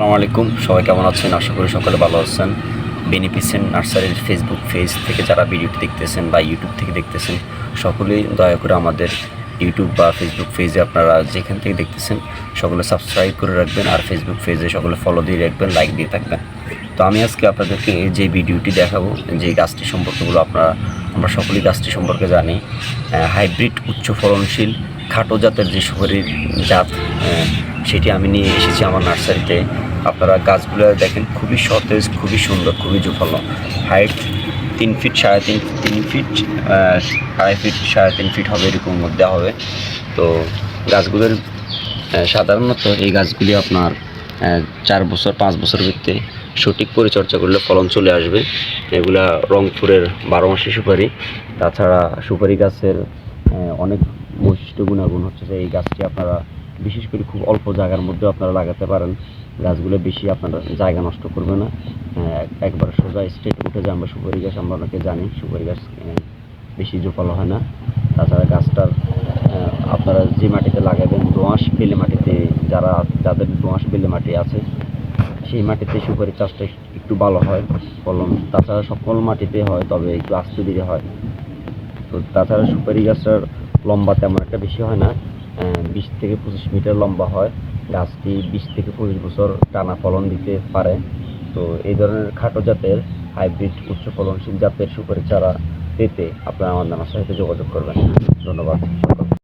আসসালামু আলাইকুম। সবাই কেমন আছেন? আশা করি সকলে ভালো আছেন। বেনিফিসেন্ট নার্সারির ফেসবুক পেজ থেকে যারা ভিডিওটি দেখতেছেন বা ইউটিউব থেকে দেখতেছেন, সকলেই দয়া করে আমাদের ইউটিউব বা ফেসবুক পেজে আপনারা যেখান থেকে দেখতেছেন, সকলে সাবস্ক্রাইব করে রাখবেন আর ফেসবুক পেজে সকলে ফলো দিয়ে রাখবেন লাইক দিয়ে থাকবেন। তো আমি আজকে আপনাদেরকে যে ভিডিওটি দেখাবো, যে গাছটি সম্পর্কেগুলো আপনারা, আমরা সকলেই গাছটি সম্পর্কে জানি। হাইব্রিড উচ্চ ফলনশীল খাটো জাতের যে সুপারির জাত, সেটি আমি নিয়ে এসেছি আমার নার্সারিতে। আপনারা গাছগুলো দেখেন, খুবই সতেজ, খুবই সুন্দর, খুবই জোফালো হাইট তিন ফিট সাড়ে তিন তিন ফিট আড়াই ফিট সাড়ে তিন ফিট হবে এরকম মধ্যে হবে। তো গাছগুলোর সাধারণত এই গাছগুলি আপনার চার বছর, পাঁচ বছর ভিত্তিতে সঠিক পরিচর্যা করলে ফলন চলে আসবে। এগুলা রংপুরের বারো মাসি সুপারি। তাছাড়া সুপারি গাছের অনেক বৈশিষ্ট্য গুণাগুণ হচ্ছে যে এই গাছটি আপনারা বিশেষ করে খুব অল্প জায়গার মধ্যে আপনারা লাগাতে পারেন। গাছগুলো বেশি আপনারা জায়গা নষ্ট করবে না। একবার সোজা স্ট্রেট উঠে যায় আমরা সুপারি গাছ, আমরা অনেকে জানি সুপারি গাছ বেশি জোপালো হয় না। তাছাড়া গাছটার আপনারা যে মাটিতে লাগাবেন, দোঁয়াশ বেলে মাটিতে যারা, যাদের দোঁয়াশ বেলে মাটি আছে, সেই মাটিতে সুপারি চাষটা একটু ভালো হয়, ফলন। তাছাড়া সকল মাটিতে হয়, তবে একটু আস্তে ধীরে হয়। তো তাছাড়া সুপারি গাছটার লম্বা তেমন একটা বেশি হয় না বিশ থেকে পঁচিশ মিটার লম্বা হয়। গাছটি বিশ থেকে পঁচিশ বছর টানা ফলন দিতে পারে। তো এই ধরনের খাটো জাতের হাইব্রিড উচ্চ ফলনশীল জাতের সুপারি চারা পেতে আপনারা আমার নামার সাথে যোগাযোগ করবেন। ধন্যবাদ।